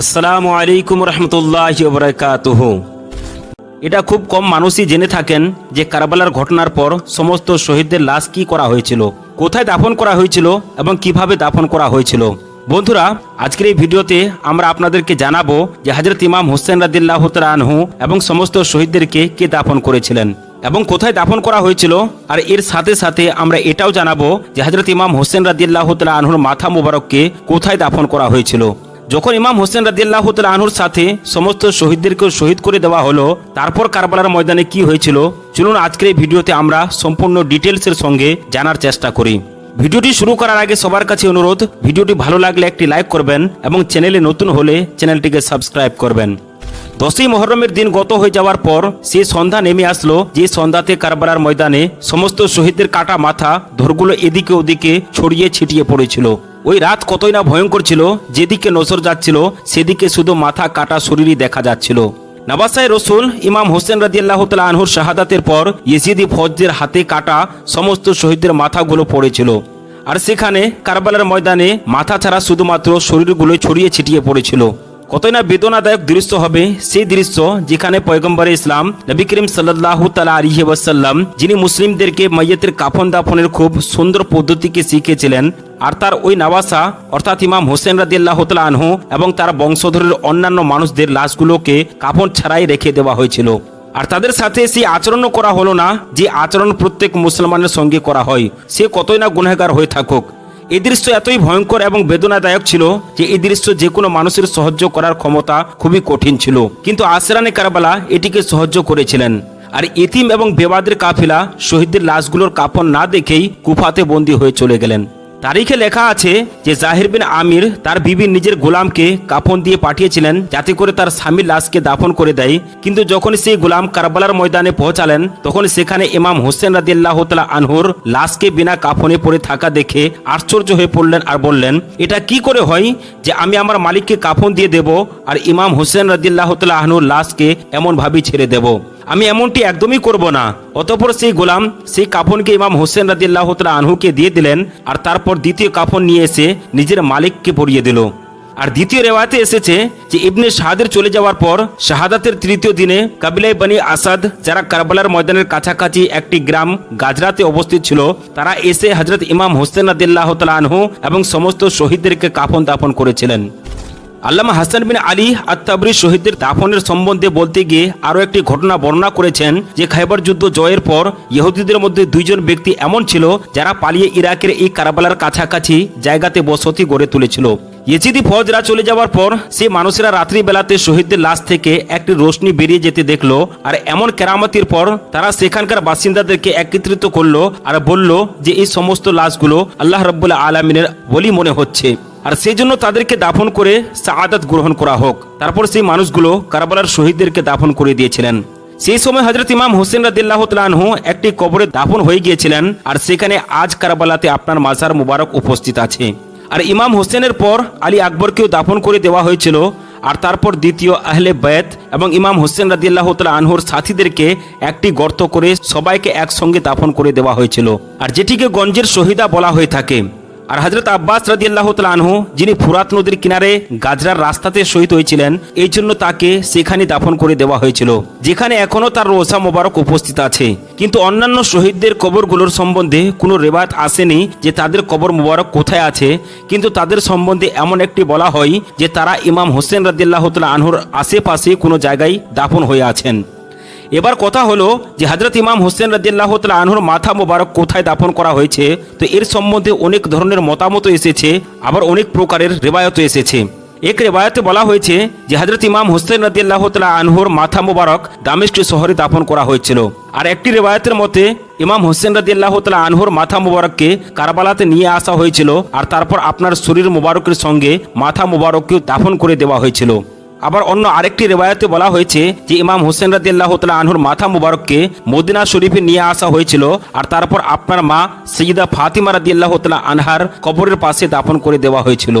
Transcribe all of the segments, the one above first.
আসসালামু আলাইকুম রহমতুল্লাহ বরকাতুহ এটা খুব কম মানুষই জেনে থাকেন যে কারবালার ঘটনার পর সমস্ত শহীদদের লাশ কি করা হয়েছিল, কোথায় দাফন করা হয়েছিল এবং কীভাবে দাফন করা হয়েছিল। বন্ধুরা, আজকের এই ভিডিওতে আমরা আপনাদেরকে জানাব যে হজরত ইমাম হোসেন রাদিল্লাহ আনহু এবং সমস্ত শহীদদেরকে কে দাফন করেছিলেন এবং কোথায় দাফন করা হয়েছিল। আর এর সাথে সাথে আমরা এটাও জানাব যে হজরত ইমাম হোসেন রাদিল্লাহ আনহুর মাথা মুবারককে কোথায় দাফন করা হয়েছিল। যখন ইমাম হোসেন রাদিয়াল্লাহ আনহুর সাথে সমস্ত শহীদদেরকে শহীদ করে দেওয়া হলো, তারপর কারবালার ময়দানে কি হয়েছিল? চলুন আজকের এই ভিডিওতে আমরা সম্পূর্ণ ডিটেলসের সঙ্গে জানার চেষ্টা করি। ভিডিওটি শুরু করার আগে সবার কাছে অনুরোধ, ভিডিওটি ভালো লাগলে একটি লাইক করবেন এবং চ্যানেলে নতুন হলে চ্যানেলটিকে সাবস্ক্রাইব করবেন। দশই মহরমের দিন গত হয়ে যাওয়ার পর সে সন্ধ্যা নেমে আসলো, যে সন্ধ্যাতে কারবালার ময়দানে সমস্ত শহীদদের কাটা মাথা ধরগুলো এদিকে ওদিকে ছড়িয়ে ছিটিয়ে পড়েছিল। ওই রাত কতই না ভয়ঙ্কর ছিল, যেদিকে নজর যাচ্ছিল, সেদিকে শুধু মাথা কাটা শরীরই দেখা যাচ্ছিল। নবাসায় রসুল ইমাম হোসেন রাদিয়াল্লাহ তালা আনহুর শাহাদাতের পর ইয়েজিদি ফজদের হাতে কাটা সমস্ত শহীদদের মাথাগুলো পড়েছিল। আর সেখানে কারবালার ময়দানে মাথা ছাড়া শুধুমাত্র শরীরগুলো ছড়িয়ে ছিটিয়ে পড়েছিল। কতই না বেদনাদায়ক দৃশ্য হবে সেই দৃশ্য যেখানে পয়গম্বর ইসলাম নবী করিম সাল্লাহ তালা আলিহি ওয়াসাল্লাম, যিনি মুসলিমদেরকে মাইয়াতের কাফন দাফনের খুব সুন্দর পদ্ধতিকে শিখেছিলেন আর তার ওই নাবাসা অর্থাৎ ইমাম হোসেন রাদিয়াল্লাহ তালা আনহু এবং তার বংশধরের অন্যান্য মানুষদের লাশগুলোকে কাফন ছাড়াই রেখে দেওয়া হয়েছিল। আর তাদের সাথে সেই আচরণও করা হলো না যে আচরণ প্রত্যেক মুসলমানের সঙ্গে করা হয়, সে কতই না গুনহাগার হয়ে থাকুক। এই দৃশ্য এতই ভয়ঙ্কর এবং বেদনাদায়ক ছিল যে এই দৃশ্য যে কোনো মানুষের সহ্য করার ক্ষমতা খুবই কঠিন ছিল। কিন্তু আসরানে কারবালা এটিকে সহ্য করেছিলেন। আর ইতিম এবং বেবাদের কাফিলা শহীদদের লাশগুলোর কাপড় না দেখেই কুফাতে বন্দী হয়ে চলে গেলেন। তারিখে লেখা আছে যে জাহির বিন আমির তার বিবি নিজের গোলামকে কাফন দিয়ে পাঠিয়েছিলেন যাতে করে তার স্বামীর লাশকে দাফন করে দেয়। কিন্তু যখন সেই গোলাম কারবালার ময়দানে পৌঁছালেন, তখন সেখানে ইমাম হোসেন রাদিল্লাহ তালা আনহুর লাশকে বিনা কাফনে পড়ে থাকা দেখে আশ্চর্য হয়ে পড়লেন আর বললেন, এটা কি করে হয় যে আমি আমার মালিককে কাফন দিয়ে দেব আর ইমাম হোসেন রাদিল্লাহ তালা আহনুর লাশকে এমনভাবেই ছেড়ে দেব? আমি এমনটি একদমই করব না। অতপর সেই গোলাম, সেই কাফনকে ইমাম হোসেন রাদিল্লাহ তালা আনহুকে দিয়ে দিলেন আর তারপর দ্বিতীয় কাফন নিয়ে এসে নিজের মালিককে পরিয়ে দিল। আর দ্বিতীয় রেওয়াতে এসেছে যে ইবনে শাহাদের চলে যাওয়ার পর শাহাদাতের তৃতীয় দিনে কাবিলাই বানি আসাদ, যারা কারবালার ময়দানের কাছাকাছি একটি গ্রাম গাজরাতে অবস্থিত ছিল, তারা এসে হজরত ইমাম হোসেন রাদিল্লাহ তালা আনহু এবং সমস্ত শহীদদেরকে কাফন দাফন করেছিলেন। আল্লামা হাসান বিন আলী আত্তাবরি শহীদদের দাফনের সম্বন্ধে বলতে গিয়ে আরও একটি ঘটনা বর্ণনা করেছেন যে খাইবার যুদ্ধ জয়ের পর ইহুদিদের মধ্যে দুইজন ব্যক্তি এমন ছিল যারা পালিয়ে ইরাকের এই কারাবালার কাছাকাছি জায়গাতে বসতি গড়ে তুলেছিল। ইয়েজিদি ফৌজরা চলে যাওয়ার পর সে মানুষেরা রাত্রিবেলাতে শহীদদের লাশ থেকে একটি রোশনি বেরিয়ে যেতে দেখল আর এমন কেরামতির পর তারা সেখানকার বাসিন্দাদেরকে একত্রিত করল আর বলল যে এই সমস্ত লাশগুলো আল্লাহ রব্বুল্লাহ আলমিনের বলি মনে হচ্ছে। আর সেই জন্য তাদেরকে দাফন করে সাআদাত গ্রহণ করা হোক। তারপর সেই মানুষগুলো কারবালার শহীদদেরকে দাফন করে দিয়েছিলেন। সেই সময় হজরত ইমাম হোসেন রাদিল্লাহ তালানহু একটি কবরে দাফন হয়ে গিয়েছিলেন আর সেখানে আজ কারবালাতে আপনার মাজার মুবারক উপস্থিত আছে। আর ইমাম হোসেনের পর আলী আকবরকেও দাফন করে দেওয়া হয়েছিল আর তারপর দ্বিতীয় আহলে বেত এবং ইমাম হোসেন রাদিয়াল্লাহ তালা আনহুর সাথীদেরকে একটি গর্ত করে সবাইকে একসঙ্গে দাফন করে দেওয়া হয়েছিল। আর যেটিকে গঞ্জের শহীদা বলা হয়ে থাকে। আর হজরত আব্বাস রাদিয়াল্লাহ তালা আনহু, যিনি ফুরাত নদীর কিনারে গাজরার রাস্তাতে শহীদ হয়েছিলেন, এই জন্য তাকে সেখানে দাফন করে দেওয়া হয়েছিল, যেখানে এখনও তার রোজা মোবারক উপস্থিত আছে। কিন্তু অন্যান্য শহীদদের কবরগুলোর সম্বন্ধে কোনো রেবাত আসেনি যে তাদের কবর মোবারক কোথায় আছে, কিন্তু তাদের সম্বন্ধে এমন একটি বলা হয় যে তারা ইমাম হোসেন রাদিয়াল্লাহ তালা আনহুর আশেপাশে কোনো জায়গায় দাফন হয়ে আছেন। এবার কথা হলো যে হজরত ইমাম হোসেন রাদিয়াল্লাহ তালা আনহুর মাথা মোবারক কোথায় দাফন করা হয়েছে, তো এর সম্বন্ধে অনেক ধরনের মতামত এসেছে, আবার অনেক প্রকারের রেবায়ত এসেছে। এক রেবায়তে বলা হয়েছে যে হজরত ইমাম হোসেন রাদিয়াল্লাহ তালা আনহুর মাথা মোবারক দামেস্ক শহরে দাফন করা হয়েছিল। আর একটি রেবায়তের মতে, ইমাম হোসেন রাদিয়াল্লাহ তালা আনহুর মাথা মোবারককে কারবালাতে নিয়ে আসা হয়েছিল, আর তারপর আপনার শরীর মোবারকের সঙ্গে মাথা মোবারককেও দাফন করে দেওয়া হয়েছিল। আবার অন্য আরেকটি রেবায়তে বলা হয়েছে যে ইমাম হোসেন রাদিয়াল্লাহ তালা আনহুর মাথা মুবারককে মদিনা শরীফে নিয়ে আসা হয়েছিল আর তারপর আপনার মা সৈয়দা ফাতিমা রাদিয়াল্লাহ তালা আনহার কবরের পাশে দাফন করে দেওয়া হয়েছিল।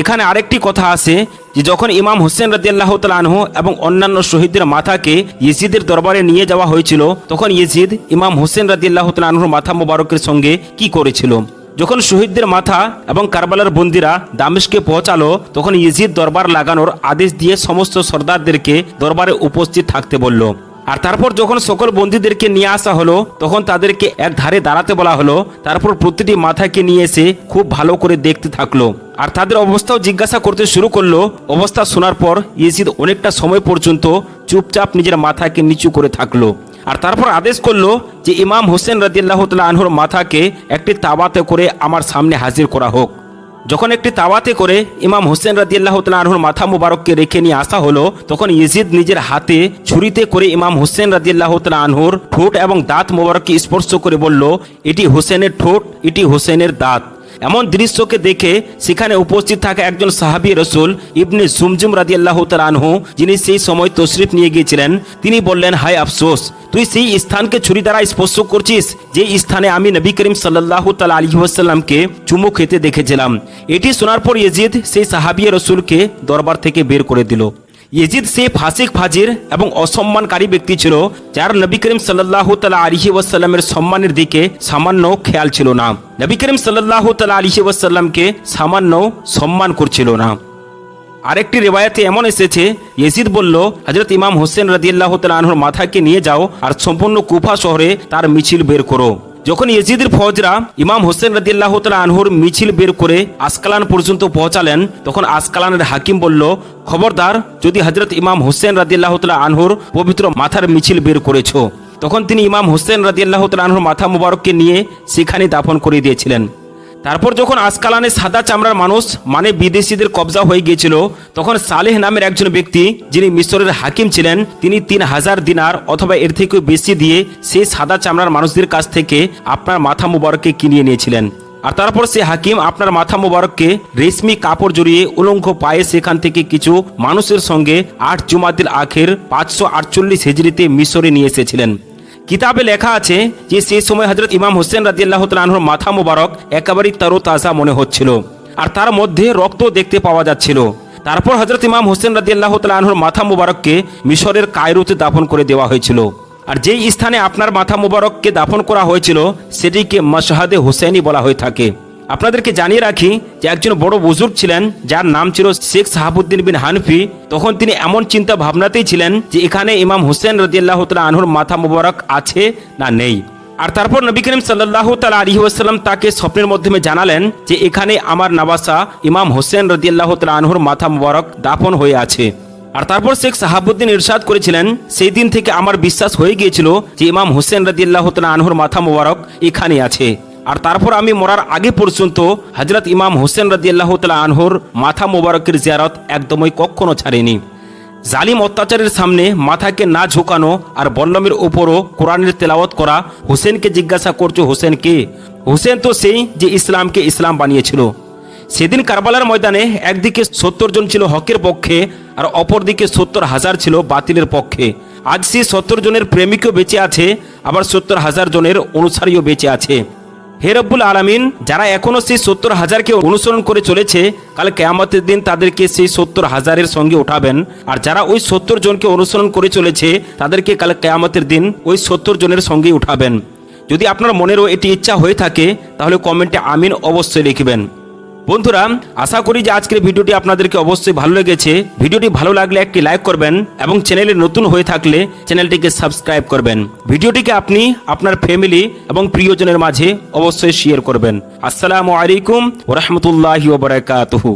এখানে আরেকটি কথা আছে যে যখন ইমাম হোসেন রাদিয়াল্লাহ তালা আনহু এবং অন্যান্য শহীদদের মাথাকে ইয়েজিদের দরবারে নিয়ে যাওয়া হয়েছিল, তখন ইয়েজিদ ইমাম হোসেন রাদিয়াল্লাহ তালা আনহুর মাথা মুবারকের সঙ্গে কি করেছিল? যখন শহীদদের মাথা এবং কারবালার বন্দিরা দামেশকে পৌঁছালো, তখন ইজিদ দরবার লাগানোর আদেশ দিয়ে সমস্ত সর্দারদেরকে দরবারে উপস্থিত থাকতে বলল। আর তারপর যখন সকল বন্দীদেরকে নিয়ে আসা হলো, তখন তাদেরকে এক ধারে দাঁড়াতে বলা হলো। তারপর প্রতিটি মাথাকে নিয়ে এসে খুব ভালো করে দেখতে থাকল। আর তাদের অবস্থাও জিজ্ঞাসা করতে শুরু করল। অবস্থা শোনার পর ইয়েজিদ অনেকটা সময় পর্যন্ত চুপচাপ নিজের মাথাকে নিচু করে থাকল। আর তারপর আদেশ করল যে ইমাম হোসেন রাদিয়াল্লাহ তাআলা আনহুর মাথাকে একটি তাবাতে করে আমার সামনে হাজির করা হোক। যখন একটি তাওয়াতে করে ইমাম হোসেন রাদিয়াল্লাহ আনহুর মাথা মুবারককে রেখে নিয়ে আসা হলো, তখন ইজিদ নিজের হাতে ছুরিতে করে ইমাম হোসেন রাদিয়াল্লাহ আনহুর ঠোঁট এবং দাঁত মুবারককে স্পর্শ করে বলল, এটি হোসেনের ঠোঁট, এটি হোসেনের দাঁত। এমন দৃশ্যকে দেখে সেখানে উপস্থিত থাকা একজন সাহাবী রসুল ইবনে জুমজুম রাদিয়াল্লাহ তাআলা আনহু, যিনি সেই সময় তশরিফ নিয়ে গিয়েছিলেন, তিনি বললেন, হায় আফসোস, তুই সেই স্থানকে ছুরি দ্বারা স্পর্শ করছিস, যে স্থানে আমি নবী করিম সাল্লাহ তালা আলী ওয়াসাল্লামকে চুমু খেতে দেখেছিলাম। এটি শোনার পর ইয়েজিদ সেই সাহাবিয়া রসুলকে দরবার থেকে বের করে দিল। ইয়েজিদ সে ফাসিক ফাজির এবং অসম্মানকারী ব্যক্তি ছিল, যার নবী করিম সাল্লাহ তালা আলিহি ওয়াসাল্লামের সম্মানের দিকে সামান্য খেয়াল ছিল না। নবী করিম সাল্লাহ তালা আলিহি ওয়াসাল্লামকে সামান্য সম্মান করছিল না। আরেকটি রেবায়াতে এমন এসেছে ইয়েজিদ বলল হজরত ইমাম হোসেন রাদিয়াল্লাহ তালাহুর মাথাকে নিয়ে যাও আর সম্পূর্ণ কুফা শহরে তার মিছিল বের করো। যখন ইয়েজিদের ফৌজরা ইমাম হোসেন রাদিয়াল্লাহ তালা আনহুর মিছিল বের করে আসকালান পর্যন্ত পৌঁছালেন, তখন আসকালানের হাকিম বলল, খবরদার, যদি হজরত ইমাম হোসেন রাদিয়াল্লাহ তালা আনহুর পবিত্র মাথার মিছিল বের করেছ। তখন তিনি ইমাম হোসেন রাদিয়াল্লাহ তালা আনহুর মাথা মুবারককে নিয়ে সেখানে দাফন করে দিয়েছিলেন। তারপর যখন আসকালানে সাদা চামড়ার মানুষ মানে বিদেশিদের কবজা হয়ে গিয়েছিল, তখন সালেহ নামের একজন ব্যক্তি, যিনি মিশরের হাকিম ছিলেন, তিনি তিন হাজার দিনার অথবা এর থেকেও বেশি দিয়ে সেই সাদা চামড়ার মানুষদের কাছ থেকে আপনার মাথা মুবারককে কিনিয়ে নিয়েছিলেন। আর তারপর সে হাকিম আপনার মাথা মুবারককে রেশমি কাপড় জড়িয়ে উলঙ্গ পায়ে সেখান থেকে কিছু মানুষের সঙ্গে আট জুমাদিল আখের পাঁচশো আটচল্লিশ হেজরিতে মিশরে নিয়ে এসেছিলেন। কিতাবে লেখা আছে যে সেই সময় হজরত ইমাম হোসেন রাজিয়াল্লাহ তালহর মাথা মোবারক একেবারেই তারো তাজা মনে হচ্ছিল আর তার মধ্যে রক্ত দেখতে পাওয়া যাচ্ছিল। তারপর হজরত ইমাম হোসেন রাজিয়াল্লাহ তালহর মাথা মোবারককে মিশরের কায়রুতে দাফন করে দেওয়া হয়েছিল। আর যেই স্থানে আপনার মাথা মোবারককে দাফন করা হয়েছিল, সেটিকে মশহাদে হোসেনই বলা হয়ে থাকে। আপনাদেরকে জানিয়ে রাখি যে একজন বড় বুজুর্গ ছিলেন, যার নাম ছিল শেখ সাহাবুদ্দিন বিন হানফি। তখন তিনি এমন চিন্তা ভাবনাতেই ছিলেন যে এখানে ইমাম হোসেন রদিয়াল্লাহ তালা আনহুর মাথা মুবারক আছে না নেই। আর তারপর নবী করিম সাল্লাহ তালা আলী ওয়াসাল্লাম তাকে স্বপ্নের মাধ্যমে জানালেন যে এখানে আমার নাবাসা ইমাম হোসেন রদিয়াল্লাহ তালা আনহুর মাথা মুবারক দাফন হয়ে আছে। আর তারপর শেখ সাহাবুদ্দিন ইরশাদ করেছিলেন, সেই দিন থেকে আমার বিশ্বাস হয়ে গিয়েছিল যে ইমাম হোসেন রদিয়াল্লাহ তালা আনহুর মাথা মুবারক এখানে আছে। আর তারপর আমি মরার আগে পর্যন্ত হজরত ইমাম হোসেন রাদিয়াল্লাহ তালা আনহুর মাথা মোবারকের জিয়ারত একদমই কখনো ছাড়েনি। জালিম অত্যাচারের সামনে মাথাকে না ঝুঁকানো আর বল্লমের ওপরও কোরআনের তেলাওয়াত করা হোসেনকে জিজ্ঞাসা করছ হোসেন কে? হোসেন তো সেই যে ইসলামকে ইসলাম বানিয়েছিল। সেদিন কারবালার ময়দানে একদিকে সত্তর জন ছিল হকের পক্ষে আর অপরদিকে সত্তর হাজার ছিল বাতিলের পক্ষে। আজ সেই সত্তর জনের প্রেমিকও বেঁচে আছে, আবার সত্তর হাজার জনের অনুসারীও বেঁচে আছে। হে রব্বুল আলমিন, যারা এখনও সেই সত্তর হাজারকে অনুসরণ করে চলেছে, কাল কেয়ামতের দিন তাদেরকে সেই সত্তর হাজারের সঙ্গে উঠাবেন। আর যারা ওই সত্তর জনকে অনুসরণ করে চলেছে, তাদেরকে কাল কেয়ামতের দিন ওই সত্তর জনের সঙ্গে উঠাবেন। যদি আপনার মনেরও এটি ইচ্ছা হয়ে থাকে, তাহলে কমেন্টে আমিন অবশ্যই লিখবেন। বন্ধুরা, আশা করি যে আজকের ভিডিওটি আপনাদেরকে অবশ্যই ভালো লেগেছে। ভিডিওটি ভালো লাগলে একটি লাইক করবেন এবং চ্যানেলে নতুন হয়ে থাকলে চ্যানেলটিকে সাবস্ক্রাইব করবেন। ভিডিওটিকে আপনি আপনার ফ্যামিলি এবং প্রিয়জনের মাঝে অবশ্যই শেয়ার করবেন। আসসালামু আলাইকুম ওরহমতুল্লাহি ওবরাকাতুহু